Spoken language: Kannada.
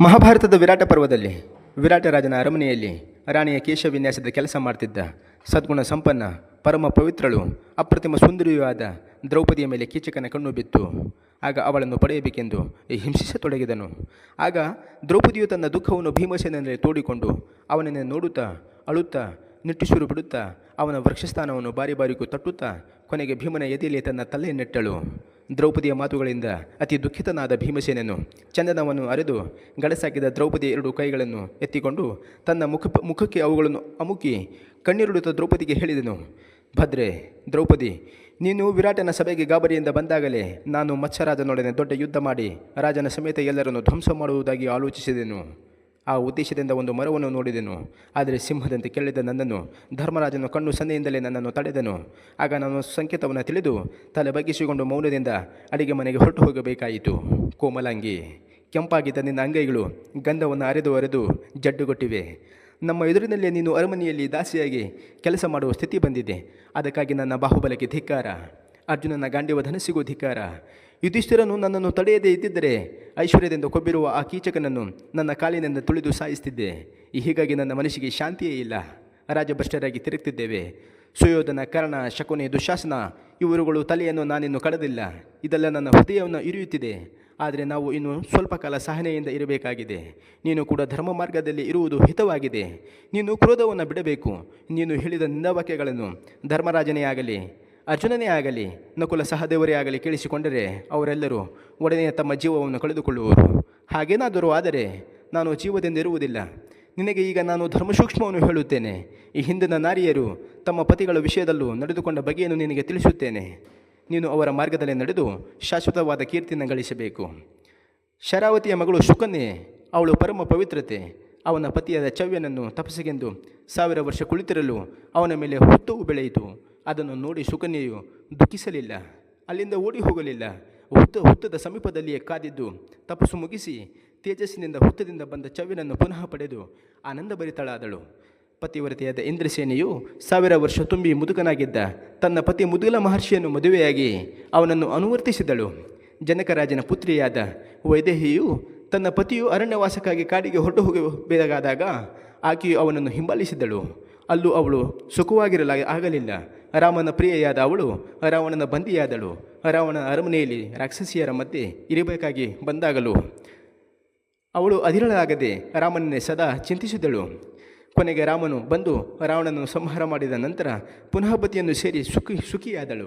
ಮಹಾಭಾರತದ ವಿರಾಟ ಪರ್ವದಲ್ಲಿ ವಿರಾಟ ರಾಜನ ಅರಮನೆಯಲ್ಲಿ ರಾಣಿಯ ಕೇಶ ವಿನ್ಯಾಸದ ಕೆಲಸ ಮಾಡ್ತಿದ್ದ ಸದ್ಗುಣ ಸಂಪನ್ನ, ಪರಮ ಪವಿತ್ರಳು, ಅಪ್ರತಿಮ ಸುಂದರಿಯೂ ಆದ ದ್ರೌಪದಿಯ ಮೇಲೆ ಕೀಚಕನ ಕಣ್ಣು ಬಿತ್ತು. ಆಗ ಅವಳನ್ನು ಪಡೆಯಬೇಕೆಂದು ಹಿಂಸಿಸತೊಡಗಿದನು ಆಗ ದ್ರೌಪದಿಯು ತನ್ನ ದುಃಖವನ್ನು ಭೀಮಸೇನಲ್ಲಿ ತೋಡಿಕೊಂಡು ಅವನನ್ನು ನೋಡುತ್ತಾ, ಅಳುತ್ತಾ, ನಿಟ್ಟುಸಿರು ಬಿಡುತ್ತಾ ಅವನ ವೃಕ್ಷಸ್ಥಾನವನ್ನು ಬಾರಿ ಬಾರಿಗೂ ತಟ್ಟುತ್ತಾ ಕೊನೆಗೆ ಭೀಮನ ಎದೆಯಲ್ಲಿ ತನ್ನ ತಲೆ ನೆಟ್ಟಳು ದ್ರೌಪದಿಯ ಮಾತುಗಳಿಂದ ಅತಿ ದುಃಖಿತನಾದ ಭೀಮಸೇನನು ಚಂದನವನ್ನು ಅರೆದು ಗಳಸಾಕಿದ ದ್ರೌಪದಿಯ ಎರಡು ಕೈಗಳನ್ನು ಎತ್ತಿಕೊಂಡು ತನ್ನ ಮುಖ ಮುಖಕ್ಕೆ ಅವುಗಳನ್ನು ಅಮುಕಿ ಕಣ್ಣೀರುಡುತ್ತ ದ್ರೌಪದಿಗೆ ಹೇಳಿದನು, ಭದ್ರೆ, ದ್ರೌಪದಿ, ನೀನು ವಿರಾಟನ ಸಭೆಗೆ ಗಾಬರಿಯಿಂದ ಬಂದಾಗಲೇ ನಾನು ಮತ್ಸ್ಯರಾಜನೊಡನೆ ದೊಡ್ಡ ಯುದ್ಧ ಮಾಡಿ ರಾಜನ ಸಮೇತ ಎಲ್ಲರನ್ನು ಧ್ವಂಸ ಮಾಡುವುದಾಗಿ ಆಲೋಚಿಸಿದೆನು. ಆ ಉದ್ದೇಶದಿಂದ ಒಂದು ಮರವನ್ನು ನೋಡಿದೆನು. ಆದರೆ ಸಿಂಹದಂತೆ ಕೇಳಿದ ನನ್ನನ್ನು, ಧರ್ಮರಾಜನು ಕಣ್ಣು ಸನ್ನೆಯಿಂದಲೇ ನನ್ನನ್ನು ತಡೆದನು. ಆಗ ನಾನು ಸಂಕೇತವನ್ನು ತಿಳಿದು ತಲೆ ಬಗ್ಗಿಸಿಕೊಂಡು ಮೌನದಿಂದ ಅಡಿಗೆ ಮನೆಗೆ ಹೊರಟು ಹೋಗಬೇಕಾಯಿತು ಕೋಮಲಾಂಗಿ ಕೆಂಪಾಗಿದ್ದ ನಿನ್ನ ಅಂಗೈಗಳು ಗಂಧವನ್ನು ಅರೆದು ಅರೆದು ಜಡ್ಡುಗೊಟ್ಟಿವೆ ನಮ್ಮ ಎದುರಿನಲ್ಲೇ ನೀನು ಅರಮನೆಯಲ್ಲಿ ದಾಸಿಯಾಗಿ ಕೆಲಸ ಮಾಡುವ ಸ್ಥಿತಿ ಬಂದಿದೆ. ಅದಕ್ಕಾಗಿ ನನ್ನ ಬಾಹುಬಲಕ್ಕೆ ಧಿಕ್ಕಾರ. ಅರ್ಜುನನ ಗಾಂಡಿವ ಸಿಗೋ ಧಿಕಾರ ಯುಧಿಷ್ಠಿರನು ನನ್ನನ್ನು ತಡೆಯದೇ ಇದ್ದಿದ್ದರೆ ಐಶ್ವರ್ಯದಿಂದ ಕೊಬ್ಬಿರುವ ಆ ಕೀಚಕನನ್ನು ನನ್ನ ಕಾಲಿನಿಂದ ತುಳಿದು ಸಾಯಿಸ್ತಿದ್ದೆ. ಹೀಗಾಗಿ ನನ್ನ ಮನಸ್ಸಿಗೆ ಶಾಂತಿಯೇ ಇಲ್ಲ. ರಾಜಭ್ರಷ್ಟರಾಗಿ ತಿರುಗ್ತಿದ್ದೇವೆ. ಸುಯೋಧನ, ಕರ್ಣ, ಶಕುನಿ, ದುಶಾಸನ ಇವರುಗಳು ತಲೆಯನ್ನು ನಾನಿನ್ನು ಕಳೆದಿಲ್ಲ. ಇದೆಲ್ಲ ನನ್ನ ಹೃದಯವನ್ನು ಇರಿಯುತ್ತಿದೆ. ಆದರೆ ನಾವು ಇನ್ನು ಸ್ವಲ್ಪ ಕಾಲ ಸಹನೆಯಿಂದ ಇರಬೇಕಾಗಿದೆ. ನೀನು ಕೂಡ ಧರ್ಮ ಮಾರ್ಗದಲ್ಲಿ ಇರುವುದು ಹಿತವಾಗಿದೆ. ನೀನು ಕ್ರೋಧವನ್ನು ಬಿಡಬೇಕು. ನೀನು ಹೇಳಿದ ನಿಂದವಾಕ್ಯಗಳನ್ನು ಧರ್ಮರಾಜನೇ ಅರ್ಜುನನೇ ಆಗಲಿ, ನಕುಲ ಸಹದೇವರೇ ಆಗಲಿ ಕೇಳಿಸಿಕೊಂಡರೆ ಅವರೆಲ್ಲರೂ ಒಡನೆಯ ತಮ್ಮ ಜೀವವನ್ನು ಕಳೆದುಕೊಳ್ಳುವರು. ಹಾಗೇನಾದರೂ ಆದರೆ ನಾನು ಜೀವದಿಂದಿರುವುದಿಲ್ಲ. ನಿನಗೆ ಈಗ ನಾನು ಧರ್ಮಸೂಕ್ಷ್ಮವನ್ನು ಹೇಳುತ್ತೇನೆ. ಈ ಹಿಂದಿನ ನಾರಿಯರು ತಮ್ಮ ಪತಿಗಳ ವಿಷಯದಲ್ಲೂ ನಡೆದುಕೊಂಡ ಬಗೆಯನ್ನು ನಿನಗೆ ತಿಳಿಸುತ್ತೇನೆ. ನೀನು ಅವರ ಮಾರ್ಗದಲ್ಲಿ ನಡೆದು ಶಾಶ್ವತವಾದ ಕೀರ್ತಿಯನ್ನು ಗಳಿಸಬೇಕು. ಶರಾವತಿಯ ಮಗಳು ಶುಕನ್ಯೆ ಅವಳು ಪರಮ ಪವಿತ್ರತೆ, ಅವನ ಪತಿಯಾದ ಚವ್ಯನನ್ನು ತಪಸ್ಸಿಗೆಂದು ಸಾವಿರ ವರ್ಷ ಕುಳಿತಿರಲು ಅವನ ಮೇಲೆ ಹುತ್ತವು ಬೆಳೆಯಿತು. ಅದನ್ನು ನೋಡಿ ಶುಕನ್ಯೆಯು ದುಃಖಿಸಲಿಲ್ಲ. ಅಲ್ಲಿಂದ ಓಡಿ ಹೋಗಲಿಲ್ಲ. ಹುತ್ತ ಹುತ್ತದ ಸಮೀಪದಲ್ಲಿಯೇ ಕಾದಿದ್ದು ತಪಸ್ಸು ಮುಗಿಸಿ ತೇಜಸ್ಸಿನಿಂದ ಹುತ್ತದಿಂದ ಬಂದ ಚವಿನನ್ನು ಪುನಃ ಪಡೆದು ಆನಂದಭರಿತಳಾದಳು. ಪತಿವ್ರತೆಯಾದ ಇಂದ್ರಸೇನೆಯು ಸಾವಿರ ವರ್ಷ ತುಂಬಿ ಮುದುಕನಾಗಿದ್ದ ತನ್ನ ಪತಿ ಮುದುಗಲ ಮಹರ್ಷಿಯನ್ನು ಮದುವೆಯಾಗಿ ಅವನನ್ನು ಅನುವರ್ತಿಸಿದಳು. ಜನಕರಾಜನ ಪುತ್ರಿಯಾದ ವೈದೇಹಿಯು ತನ್ನ ಪತಿಯು ಅರಣ್ಯವಾಸಕ್ಕಾಗಿ ಕಾಡಿಗೆ ಹೊರಟು ಹೋಗಬೇಕಾದಾಗ ಆಕೆಯು ಅವನನ್ನು ಹಿಂಬಾಲಿಸಿದಳು. ಅಲ್ಲೂ ಅವಳು ಸುಖವಾಗಿರಲ ಆಗಲಿಲ್ಲ. ರಾಮನ ಪ್ರಿಯೆಯಾದ ಅವಳು ರಾವಣನ ಬಂದಿಯಾದಳು. ರಾವಣನ ಅರಮನೆಯಲ್ಲಿ ರಾಕ್ಷಸಿಯರ ಮಧ್ಯೆ ಇರಬೇಕಾಗಿ ಬಂದಾಗಲು ಅವಳು ಅಧಿರಳಾಗದೆ ರಾಮನನ್ನೇ ಸದಾ ಚಿಂತಿಸಿದಳು. ಕೊನೆಗೆ ರಾಮನು ಬಂದು ರಾವಣನನ್ನು ಸಂಹಾರ ಮಾಡಿದ ನಂತರ ಪುನಃ ಬತಿಯನ್ನು ಸೇರಿ ಸುಖಿ, ಸುಖಿಯಾದಳು.